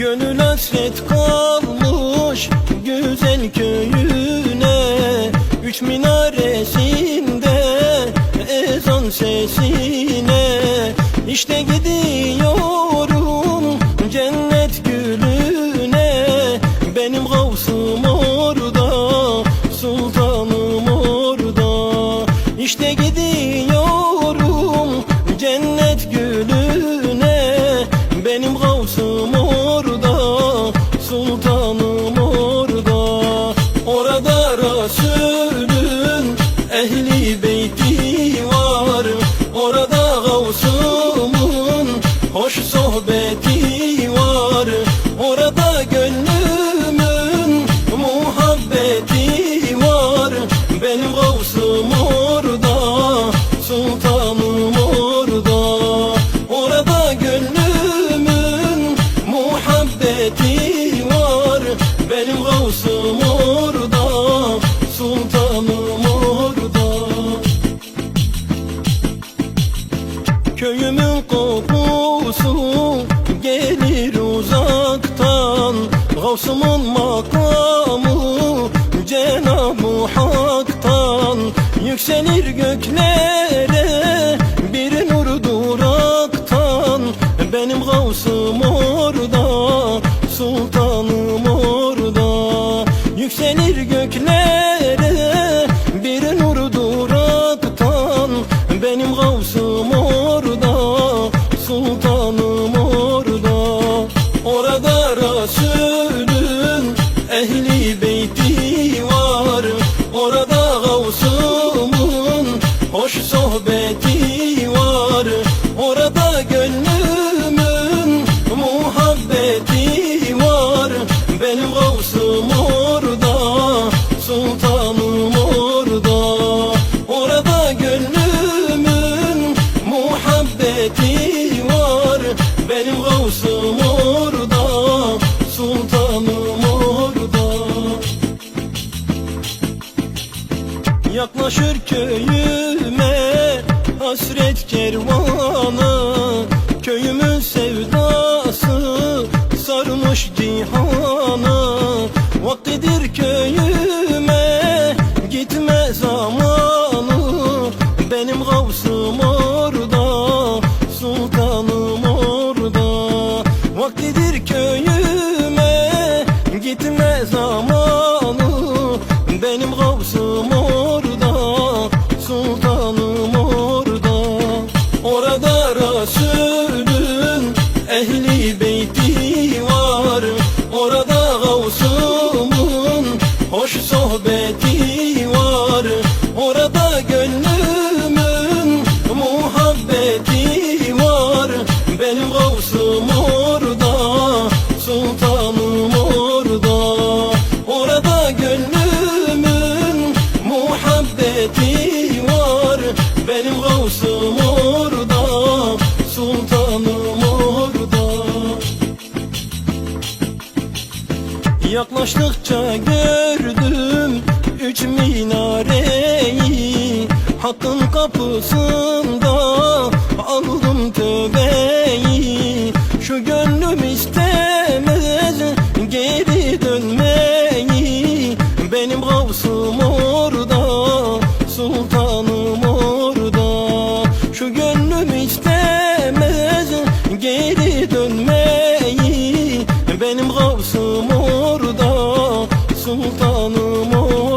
Gönül hasret kalmış güzel köyüne. Üç minaresinde ezan sesine. İşte gidiyorum cennet gülüne. Benim gavsım orada sultanım orada. İşte gidiyorum sultanım orada Orada Resulün Köyümün kokusu gelir uzaktan. Gavsımın makamı Cenab-ı Hak'tan. Yükselir göklere bir nur duraktan. Benim gavsım orada sultanım orada. Yükselir göklere orada Orada Resulün Yaklaşır köyüme hasret kervanı Köyümün sevdası sarmış cihanı. Vaktidir köyüme gitme zamanı Benim gavsım orada sultanım orada. Vaktidir köyüme orada Orada Yaklaştıkça gördüm üç minareyi. Hakkın kapısında aldım tövbeyi. Şu gönlüm istemez geri dönmeyi. Benim gavsım orada sultanım orada. Şu gönlüm istemez orada